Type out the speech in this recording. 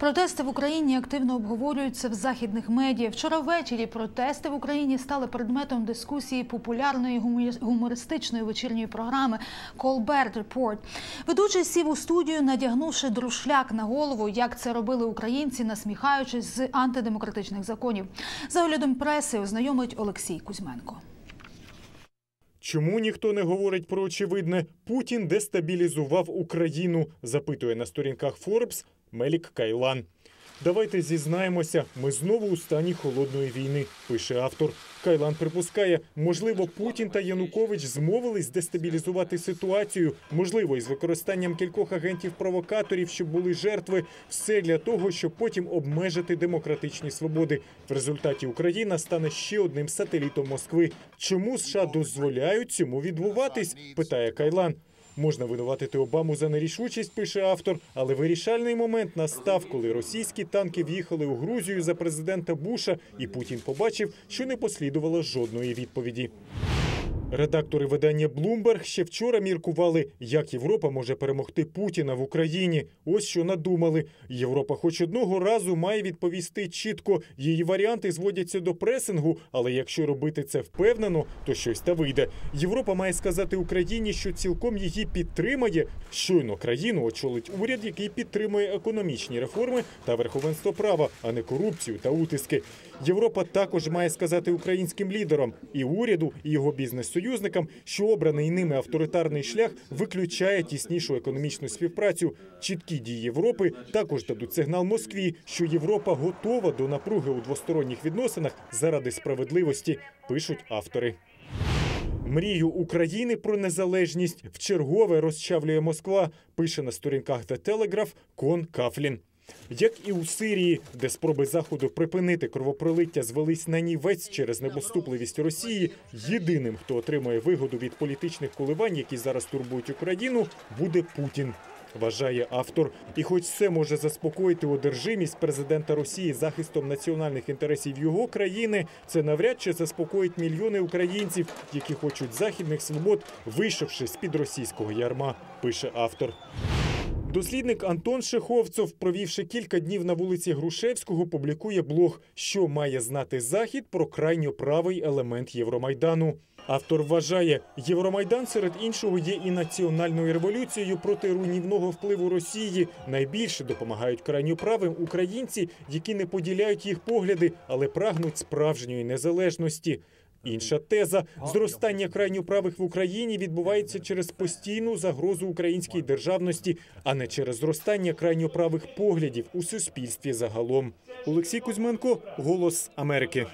Протести в Україні активно обговорюються в західних медіа. Вчора ввечері протести в Україні стали предметом дискусії популярної гумор- гумористичної вечірньої програми Colbert Report. Ведучий сів у студію, надягнувши друшляк на голову, як це робили українці, насміхаючись з антидемократичних законів. За оглядом преси ознайомить Олексій Кузьменко. Чому ніхто не говорить про очевидне? Путін дестабілізував Україну, запитує на сторінках Forbes Мелік Кайлан. Давайте зізнаємося, ми знову у стані холодної війни, пише автор. Кайлан припускає, можливо, Путін та Янукович змовились дестабілізувати ситуацію, можливо, із використанням кількох агентів-провокаторів, щоб були жертви, все для того, щоб потім обмежити демократичні свободи. В результаті Україна стане ще одним сателітом Москви. Чому США дозволяють цьому відбуватись? питає Кайлан. Можна винуватити Обаму за нерішучість, пише автор, але вирішальний момент настав, коли російські танки в'їхали у Грузію за президента Буша, і Путін побачив, що не послідувало жодної відповіді. Редактори видання Bloomberg ще вчора міркували, як Європа може перемогти Путіна в Україні. Ось що надумали. Європа, хоч одного разу, має відповісти чітко. Її варіанти зводяться до пресингу, але якщо робити це впевнено, то щось та вийде. Європа має сказати Україні, що цілком її підтримає. Щойно країну очолить уряд, який підтримує економічні реформи та верховенство права, а не корупцію та утиски. Європа також має сказати українським лідерам і уряду, і його бізнес-союзникам, що обраний ними авторитарний шлях виключає тіснішу економічну співпрацю. Чіткі дії Європи також дадуть сигнал Москві, що Європа готова до напруги у двосторонніх відносинах заради справедливості, пишуть автори. Мрію України про незалежність вчергове розчавлює Москва, пише на сторінках The Telegraph Кон Кафлін. Як і у Сирії, де спроби заходу припинити кровопролиття звелись на нівець через непоступливість Росії, єдиним, хто отримує вигоду від політичних коливань, які зараз турбують Україну, буде Путін. Вважає автор, і хоч це може заспокоїти одержимість президента Росії захистом національних інтересів його країни, це навряд чи заспокоїть мільйони українців, які хочуть західних свобод, вийшовши з під російського ярма, пише автор. Дослідник Антон Шеховцов, провівши кілька днів на вулиці Грушевського, публікує блог, що має знати захід про крайньо правий елемент Євромайдану. Автор вважає, Євромайдан серед іншого є і національною революцією проти руйнівного впливу Росії. Найбільше допомагають крайньо правим українці, які не поділяють їх погляди, але прагнуть справжньої незалежності. Інша теза зростання крайньо правих в Україні відбувається через постійну загрозу українській державності, а не через зростання крайньо правих поглядів у суспільстві загалом. Олексій Кузьменко, Голос Америки.